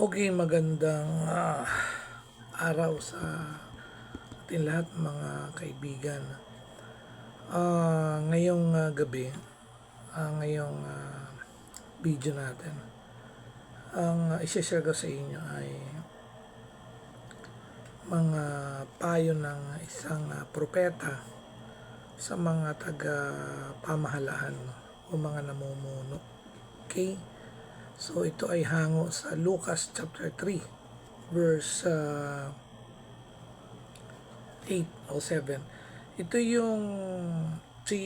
Okay, magandang ah, araw sa ating lahat mga kaibigan. Ah, ngayong ah, gabi, ah, ngayong ah, video natin, ang uh, share ko sa inyo ay mga payo ng isang ah, propeta sa mga taga pamahalaan o mga namumuno. Okay? So ito ay hango sa Lucas chapter 3 verse uh, 8 o 7. Ito yung si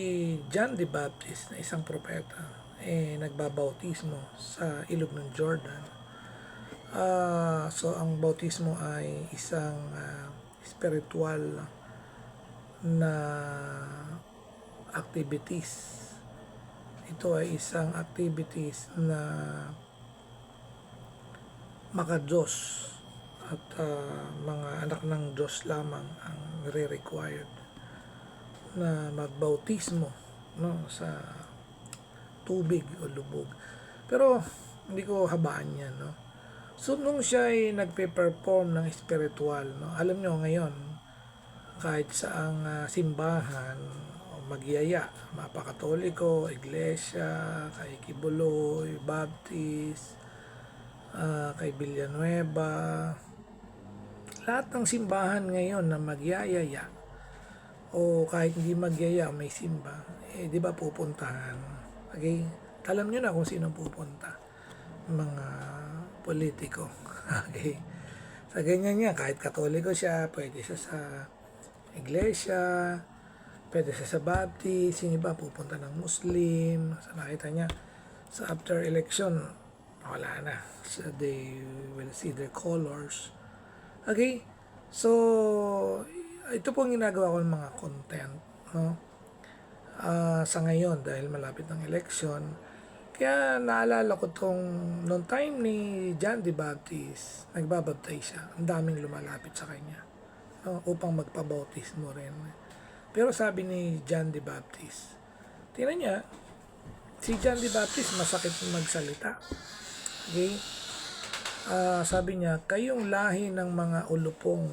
John the Baptist na isang propeta eh nagbabautismo sa ilog ng Jordan. Ah, so ang bautismo ay isang ah, spiritual na activities. Ito ay isang activities na maka-Diyos at ah, mga anak ng Diyos lamang ang re-required na magbautismo no sa tubig o lubog. Pero hindi ko habaan yan no. So nung siya ay nagpe-perform ng spiritual no, alam nyo ngayon kahit sa ang simbahan o magyaya, mapakatoliko, iglesia, kay Kibuloy, Baptist, ah, kay Villanueva, lahat ng simbahan ngayon na magyayaya o kahit hindi magyaya may simba, eh di ba pupuntahan? Okay? Alam nyo na kung sino pupunta. Mga politiko. Okay? Sa ganyan niya, kahit katoliko siya, pwede siya sa iglesia, pwede siya sa Baptist, yung iba pupunta ng Muslim. Sa nakita niya, sa after election, wala na. So they will see their colors. Okay? So, ito pong ginagawa ko ng mga content. No? Ah, sa ngayon, dahil malapit ng election, kaya naalala ko tong noong time ni John the Baptist, nagbabaptize siya. Ang daming lumalapit sa kanya. No? Upang magpabautismo rin. Pero sabi ni John the Baptist, tingnan niya, si John the Baptist masakit magsalita. Okay? Ah, sabi niya, kayong lahi ng mga ulupong,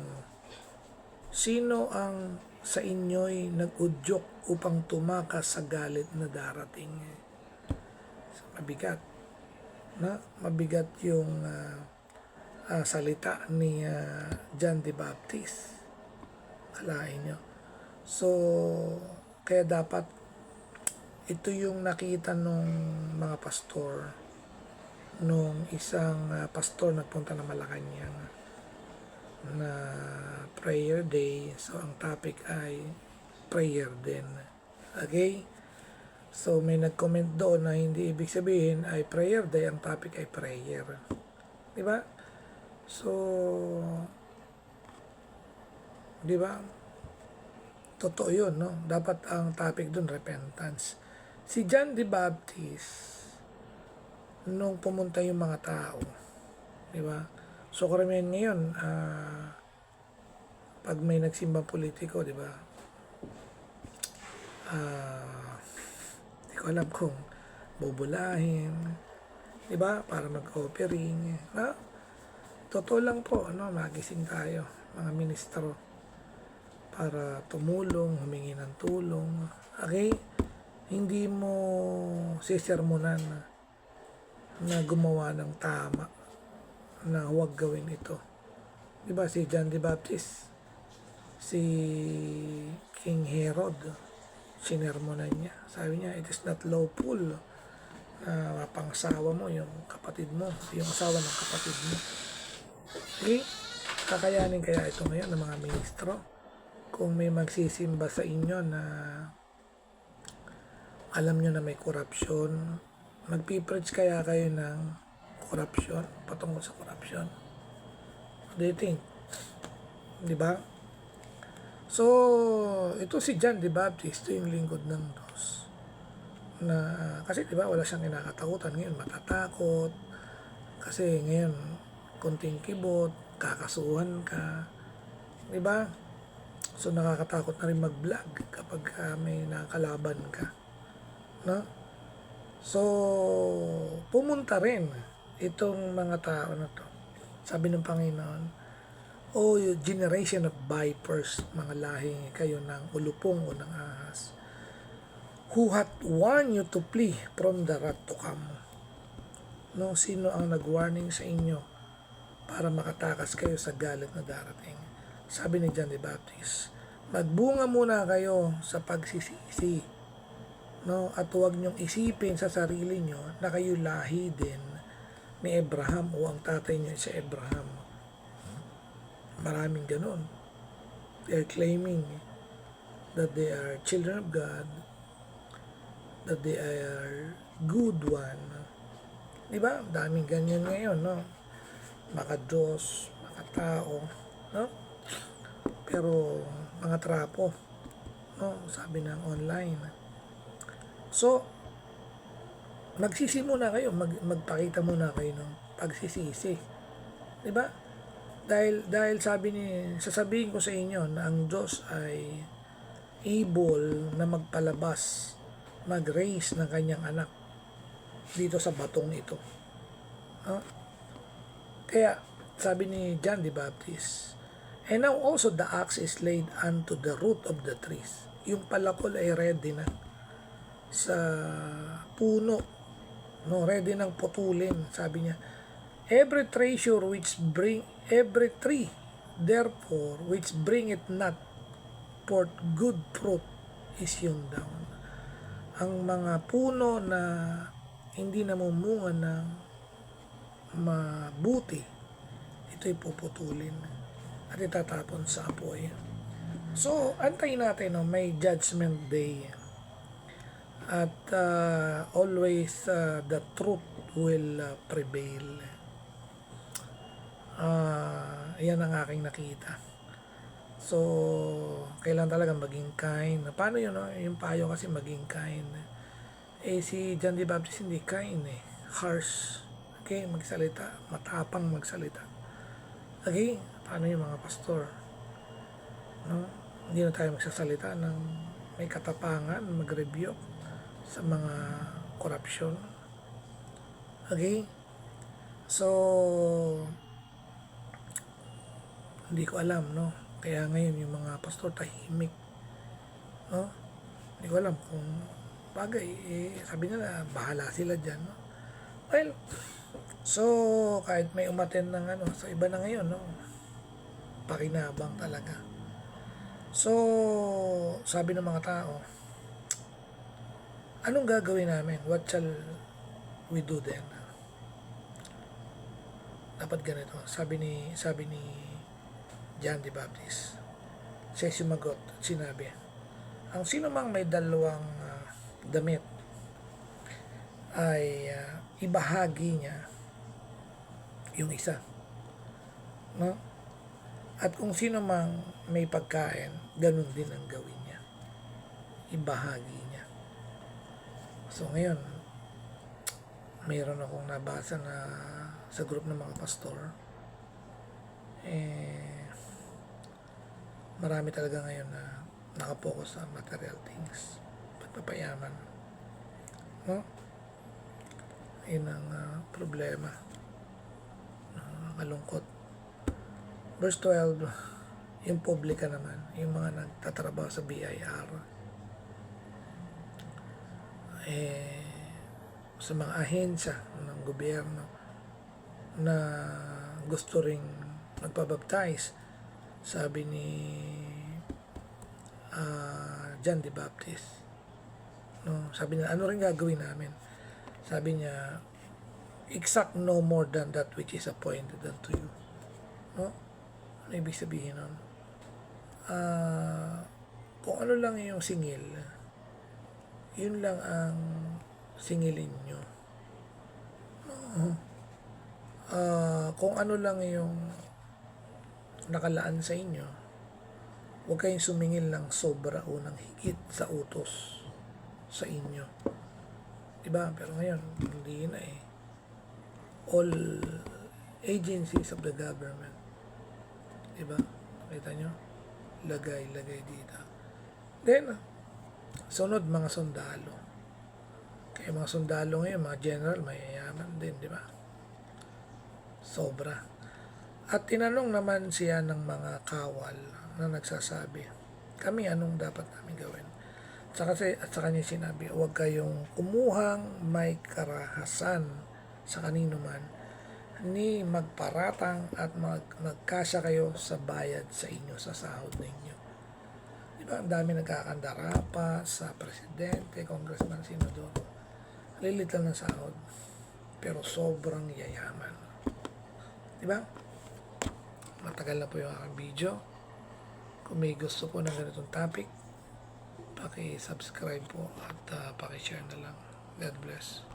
sino ang sa inyo'y nag-udyok upang tumakas sa galit na darating? Mabigat. Na? Mabigat yung ah, ah, salita ni ah, John the Baptist. Kalahin nyo. So, kaya dapat ito yung nakita nung mga pastor nung isang ah, pastor nagpunta ng Malacanang na prayer day. So, ang topic ay prayer din. Okay? So, may nag-comment doon na hindi ibig sabihin ay prayer day. Ang topic ay prayer. Di ba? So, di ba? Totoo yun, no? Dapat ang topic doon, repentance. Si John the Baptist, nung pumunta yung mga tao, di ba? So karamihan ngayon, ah, pag may nagsimbang politiko, di ba? Ah, di ko alam kung bubulahin, di ba? Para mag-offering, na? Totoo lang po, ano, magising tayo, mga ministro, para tumulong, humingi ng tulong, okay? Hindi mo sisermonan na na gumawa ng tama na huwag gawin ito. Di ba si John the Baptist, si King Herod, sinermonan niya. Sabi niya, it is not lawful na mapangsawa mo yung kapatid mo, yung asawa ng kapatid mo. Okay? Kakayanin kaya ito ngayon ng mga ministro kung may magsisimba sa inyo na alam nyo na may korupsyon, magpipreach kaya kayo ng korupsyon, patungkol sa korupsyon. What do you think? Di ba? So, ito si John the Baptist, ito yung lingkod ng Diyos. Na, kasi di ba wala siyang kinakatakutan ngayon, matatakot. Kasi ngayon, konting kibot, kakasuhan ka. Di ba? So, nakakatakot na rin mag-vlog kapag ah, may nakakalaban ka. No? So, pumunta rin itong mga tao na to Sabi ng Panginoon, O you generation of vipers, mga lahi kayo ng ulupong o ng ahas, who hath warned you to flee from the wrath to come. No, sino ang nag-warning sa inyo para makatakas kayo sa galit na darating? Sabi ni John the Baptist, magbunga muna kayo sa pagsisisi. No, at huwag niyong isipin sa sarili niyo na kayo lahi din ni Abraham o ang tatay niyo si Abraham. Maraming ganun. They are claiming that they are children of God, that they are good one. Di ba? Daming ganyan ngayon, no? Maka Diyos, maka tao, no? Pero mga trapo, no? Sabi ng online. So, magsisi muna kayo, mag, magpakita muna kayo ng pagsisisi. Di ba? Dahil, dahil sabi ni, sasabihin ko sa inyo na ang Diyos ay able na magpalabas, mag-raise ng kanyang anak dito sa batong ito. Ha? Kaya, sabi ni John the Baptist, And now also the axe is laid unto the root of the trees. Yung palakol ay ready na sa puno. No, ready nang putulin, sabi niya. Every treasure which bring every tree therefore which bring it not forth good fruit is hewn down. Ang mga puno na hindi namumunga ng mabuti, ito'y puputulin at itatapon sa apoy. So, antayin natin, no, may judgment day. At uh, always uh, the truth will uh, prevail. Ah, yan ang aking nakita. So, kailan talaga maging kind. Paano yun, no? Yung payo kasi maging kind. Eh, si John the Baptist hindi kind eh. Harsh. Okay, magsalita. Matapang magsalita. Okay, paano yung mga pastor? No? Hindi na tayo magsasalita ng may katapangan, mag-review sa mga corruption. Okay? So, hindi ko alam, no? Kaya ngayon yung mga pastor tahimik, no? Hindi ko alam kung bagay, eh, sabi nila, bahala sila dyan, no? Well, so, kahit may umaten ng ano, sa iba na ngayon, no? Pakinabang talaga. So, sabi ng mga tao, anong gagawin namin? What shall we do then? Dapat ganito. Sabi ni, sabi ni John the Baptist. Siya sumagot at sinabi, ang sino mang may dalawang ah, damit ay ah, ibahagi niya yung isa. No? At kung sino mang may pagkain, ganun din ang gawin niya. Ibahagi. So ngayon, mayroon akong nabasa na sa group ng mga pastor. Eh, marami talaga ngayon na nakapokus sa material things. Pagpapayaman. No? Yun ang ah, problema. Nakalungkot. Verse 12, yung publika naman, yung mga nagtatrabaho sa BIR, eh, sa mga ahensya ng gobyerno na gusto ring magpabaptize, sabi ni ah, John the Baptist. No, sabi niya, ano rin gagawin namin? Sabi niya, exact no more than that which is appointed unto you. No? Ano ibig sabihin nun? Ah, kung ano lang yung singil, yun lang ang singilin nyo. Oo. Ah, kung ano lang yung nakalaan sa inyo, huwag kayong sumingil ng sobra o ng higit sa utos sa inyo. Diba? Pero ngayon, hindi na eh. All agencies of the government. Diba? Kita nyo? Lagay, lagay dito. Then, sunod mga sundalo. Kaya mga sundalo ngayon, mga general, mayayaman din, di ba? Sobra. At tinanong naman siya ng mga kawal na nagsasabi, kami anong dapat namin gawin? At saka, at sa kanya sinabi, huwag kayong kumuhang may karahasan sa kanino man, ni magparatang at mag, magkasya kayo sa bayad sa inyo, sa sahod ninyo. Di ba, ang dami nagkakandara pa sa presidente, congressman, senador. Lilit lang ng sahod, pero sobrang yayaman. Di ba? Matagal na po yung aking video. Kung may gusto po ng ganitong topic, paki-subscribe po at uh, paki-share na lang. God bless.